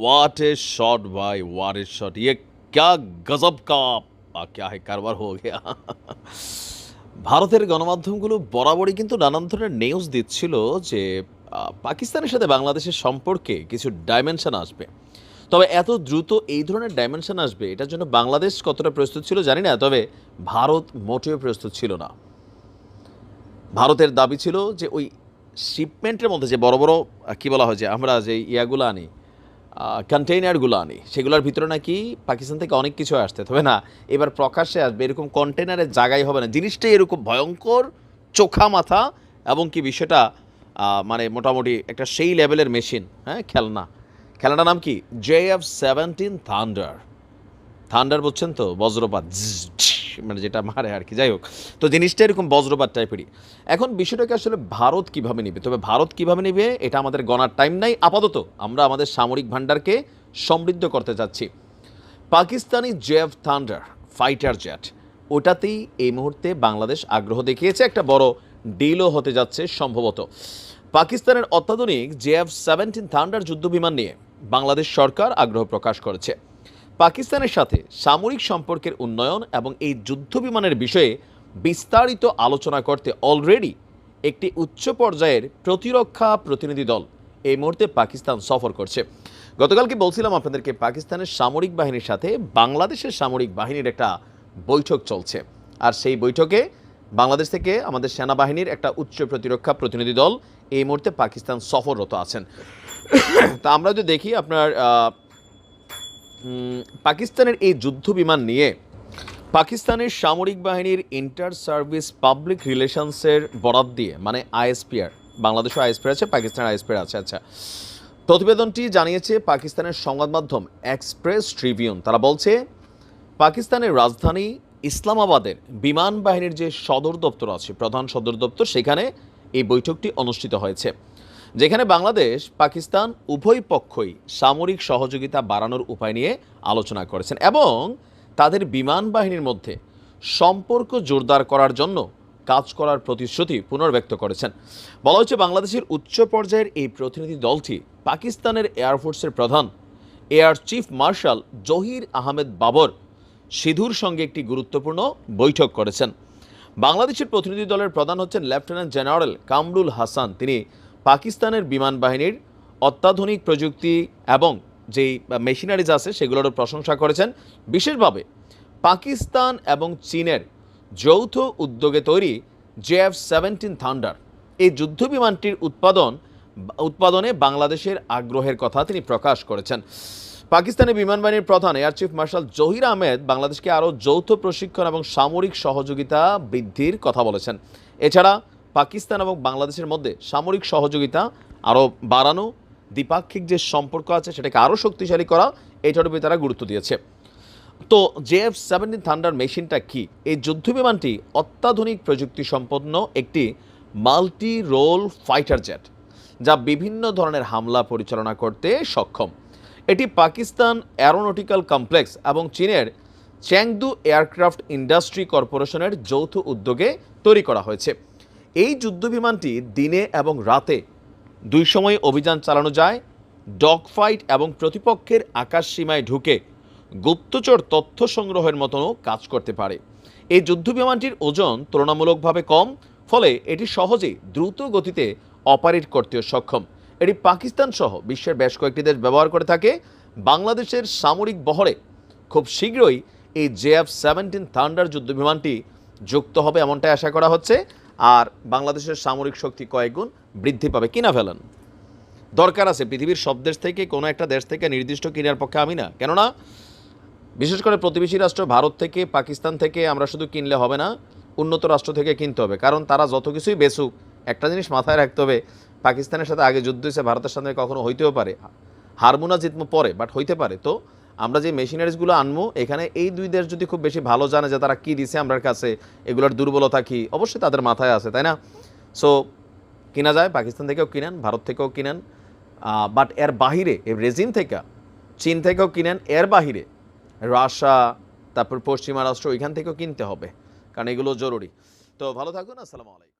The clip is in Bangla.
व्हाट ए शॉट भाई व्हाट ए शॉट ये क्या गजब का आ, क्या है কারবার हो गया ভারতের গণমাধ্যমগুলো বরাবরই কিন্তু নানান ধরনের নিউজ দিচ্ছিল যে আহ, পাকিস্তানের সাথে বাংলাদেশের সম্পর্কে কিছু ডাইমেনশন আসবে তবে এত দ্রুত এই ধরনের ডাইমেনশন আসবে এটার জন্য বাংলাদেশ কতটা প্রস্তুত ছিল জানি না তবে ভারত মোটেও প্রস্তুত ছিল না ভারতের দাবি ছিল যে ওই শিপমেন্টের মধ্যে যে বড় বড় আহ, কি বলা হয় যে আমরা যে ইয়াগুলো আনি কন্টেইনারগুলো আনি। সেগুলোর ভিতরে নাকি পাকিস্তান থেকে অনেক কিছু আসতে তবে না, এবার প্রকাশ্যে আসবে। এরকম কন্টেনারের জায়গায় হবে না। জিনিসটাই এরকম ভয়ঙ্কর চোখা মাথা এবং কি বিষয়টা মানে মোটামুটি একটা সেই লেভেলের মেশিন হ্যাঁ খেলনা। খেলনাটার নাম কি? J F seventeen thunder thunder বলছেন তো? বজ্রপাত। মানে যেটা মারে আর কি। যাই হোক, তো জিনিসটা এরকম বজ্রপাত টাইপেরই এখন বিষয়টাকে আসলে ভারত কীভাবে নেবে? তবে ভারত কীভাবে নেবে? এটা আমাদের গণার টাইম নাই। আপাতত আমরা আমাদের সামরিক ভাণ্ডারকে সমৃদ্ধ করতে যাচ্ছি। Pakistani JF thunder fighter jet ওটাতেই এই মুহূর্তে বাংলাদেশ আগ্রহ দেখিয়েছে একটা বড় ডিলও হতে যাচ্ছে সম্ভবত। পাকিস্তানের অত্যাধুনিক জেএফ সেভেন্টিন থান্ডার যুদ্ধবিমান নিয়ে বাংলাদেশ সরকার আগ্রহ প্রকাশ করেছে। পাকিস্তানের সাথে সামরিক সম্পর্কের উন্নয়ন এবং এই যুদ্ধ বিমানের বিষয়ে বিস্তারিত আলোচনা করতে অলরেডি একটি উচ্চ পর্যায়ের প্রতিরক্ষা প্রতিনিধি দল এই মুহূর্তে পাকিস্তান সফর করছে। গতকালকে বলছিলাম আপনাদেরকে, পাকিস্তানের সামরিক বাহিনীর সাথে বাংলাদেশের সামরিক বাহিনীর একটা বৈঠক চলছে। আর সেই বৈঠকে বাংলাদেশ থেকে আমাদের সেনাবাহিনীর একটা উচ্চ প্রতিরক্ষা প্রতিনিধি দল এই মুহূর্তে পাকিস্তান সফররত আছেন। তা আমরা যদি দেখি আপনার পাকিস্তানের এই যুদ্ধ বিমান নিয়ে পাকিস্তানের সামরিক বাহিনীর ইন্টার সার্ভিস পাবলিক রিলেশনসের বরাত দিয়ে মানে আইএসপিআর বাংলাদেশও আইএসপিআর আছে পাকিস্তানের আইএসপিআর আছে আচ্ছা। প্রতিবেদনটি জানিয়েছে পাকিস্তানের সংবাদ মাধ্যম এক্সপ্রেস ট্রিবিউন তারা বলছে, পাকিস্তানের রাজধানী ইসলামাবাদের বিমান বাহিনীর যে সদর দপ্তর আছে, প্রধান সদর দপ্তর, সেখানে এই বৈঠকটি অনুষ্ঠিত হয়েছে। যেখানে বাংলাদেশ, পাকিস্তান উভয় পক্ষই সামরিক সহযোগিতা বাড়ানোর উপায় নিয়ে আলোচনা করেছেন এবং তাদের বিমান বাহিনীর মধ্যে সম্পর্ক জোরদার করার জন্য কাজ করার প্রতিশ্রুতি পুনর্ব্যক্ত করেছেন। বলা হচ্ছে বাংলাদেশের উচ্চ পর্যায়ের এই প্রতিনিধি দলটি পাকিস্তানের এয়ারফোর্সের প্রধান। Air chief marshal Zahir Ahmed Babar সিধুর সঙ্গে একটি গুরুত্বপূর্ণ বৈঠক করেছেন। বাংলাদেশের প্রতিনিধি দলের প্রধান হচ্ছেন লেফটেন্যান্ট জেনারেল কামরুল হাসান। তিনি পাকিস্তানের বিমান বাহিনীর অত্যাধুনিক প্রযুক্তি এবং যেই মেশিনারিজ আছে সেগুলোরও প্রশংসা করেছেন। বিশেষভাবে পাকিস্তান এবং চীনের যৌথ উদ্যোগে তৈরি জেএফ সেভেন্টিন থান্ডার, এই যুদ্ধ বিমানটির উৎপাদন, উৎপাদনে বাংলাদেশের আগ্রহের কথা তিনি প্রকাশ করেছেন। পাকিস্তানের বিমান বাহিনীর প্রধান air chief marshal Zahir Ahmed বাংলাদেশকে আরও যৌথ প্রশিক্ষণ এবং সামরিক সহযোগিতা বৃদ্ধির কথা বলেছেন। এছাড়া পাকিস্তান এবং বাংলাদেশের মধ্যে সামরিক সহযোগিতা আরও বাড়ানো, দ্বিপাক্ষিক যে সম্পর্ক আছে সেটাকে আরও শক্তিশালী করা, এটার উপরে তারা গুরুত্ব দিয়েছে। তো জেএফ সেভেন্টিন থান্ডার মেশিনটা কি? এই যুদ্ধ বিমানটি অত্যাধুনিক প্রযুক্তি সম্পন্ন একটি মাল্টি রোল ফাইটার জেট, যা বিভিন্ন ধরনের হামলা পরিচালনা করতে সক্ষম। এটি পাকিস্তান অ্যারোনটিক্যাল কমপ্লেক্স এবং চীনের চ্যাংদু এয়ারক্রাফট ইন্ডাস্ট্রি কর্পোরেশনের যৌথ উদ্যোগে তৈরি করা হয়েছে। এই যুদ্ধবিমানটি দিনে এবং রাতে দুই সময় অভিযান চালানো যায় ডগ ফাইট এবং প্রতিপক্ষের আকাশ সীমায় ঢুকে গুপ্তচর তথ্য সংগ্রহের মতনও কাজ করতে পারে। এই যুদ্ধবিমানটির ওজন তুলনামূলকভাবে কম, ফলে এটি সহজেই দ্রুত গতিতে অপারেট করতেও সক্ষম। এটি পাকিস্তান সহ বিশ্বের বেশ কয়েকটি দেশ ব্যবহার করে থাকে। বাংলাদেশের সামরিক বহরে খুব শীঘ্রই এই জেএফ সেভেন্টিন থান্ডার যুদ্ধবিমানটি যুক্ত হবে এমনটাই আশা করা হচ্ছে। আর বাংলাদেশের সামরিক শক্তি কয়েকগুণ বৃদ্ধি পাবে। কিনা ফেলেন? দরকার আছে, পৃথিবীর সব দেশ থেকে, কোনো একটা দেশ থেকে নির্দিষ্ট কেনার পক্ষে আমি না। কেননা, বিশেষ করে প্রতিবেশী রাষ্ট্র, ভারত থেকে, পাকিস্তান থেকে, আমরা শুধু কিনলে হবে না, উন্নত রাষ্ট্র থেকে কিনতে হবে। কারণ তারা যত কিছুই বেসুক একটা জিনিস মাথায় রাখতে হবে, পাকিস্তানের সাথে আগে যুদ্ধ হয়েছে, ভারতের সাথে কখনো হইতেও পারে। হারমোনা জিতমো পরে বাট হইতে পারে। তো আমরা যে মেশিনারিজগুলো আনব, এখানে এই দুই দেশ যদি খুব বেশি ভালো জানে যে তারা কী দিছে আমার কাছে, এগুলোর দুর্বলতা কী, অবশ্যই তাদের মাথায় আছে, তাই না? সো কিনা যায়, পাকিস্তান থেকেও কিনেন, ভারত থেকেও কিনেন বাট এর বাহিরে রেজিম থেকে, চীন থেকেও কিনেন, এর বাহিরে, রাশিয়া, তারপর পশ্চিমা রাষ্ট্র, ওইখান থেকেও কিনতে হবে, কারণ এগুলো জরুরি। তো ভালো থাকুন, আসসালামু আলাইকুম।